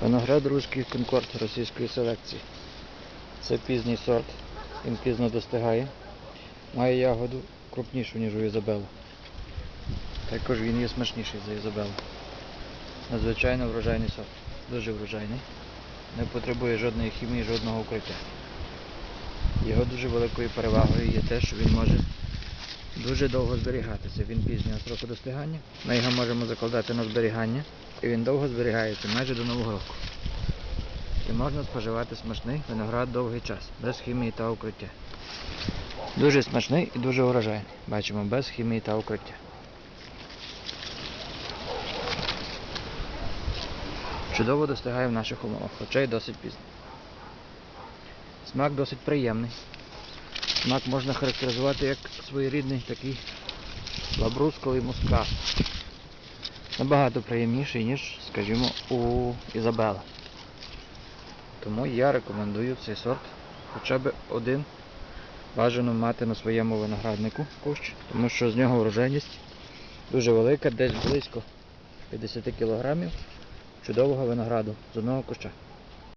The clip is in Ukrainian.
Виноград руський конкорд російської селекції. Це пізній сорт, він пізно достигає. Має ягоду крупнішу, ніж у Ізабелу. Також він є смачніший за Ізабелу. Надзвичайно врожайний сорт. Дуже врожайний. Не потребує жодної хімії, жодного укриття. Його дуже великою перевагою є те, що він може дуже довго зберігатися. Він пізнього строку достигання. Ми його можемо закладати на зберігання, і він довго зберігається майже до Нового року. І можна споживати смачний виноград довгий час, без хімії та укриття. Дуже смачний і дуже урожайний. Бачимо, без хімії та укриття. Чудово достигає в наших умовах, хоча й досить пізно. Смак досить приємний. Смак можна характеризувати як своєрідний такий лабрусковий мускат. Набагато приємніший, ніж, скажімо, у Ізабела. Тому я рекомендую цей сорт хоча б один бажано мати на своєму винограднику кущ, тому що з нього врожайність дуже велика, десь близько 50 кг чудового винограду з одного куща.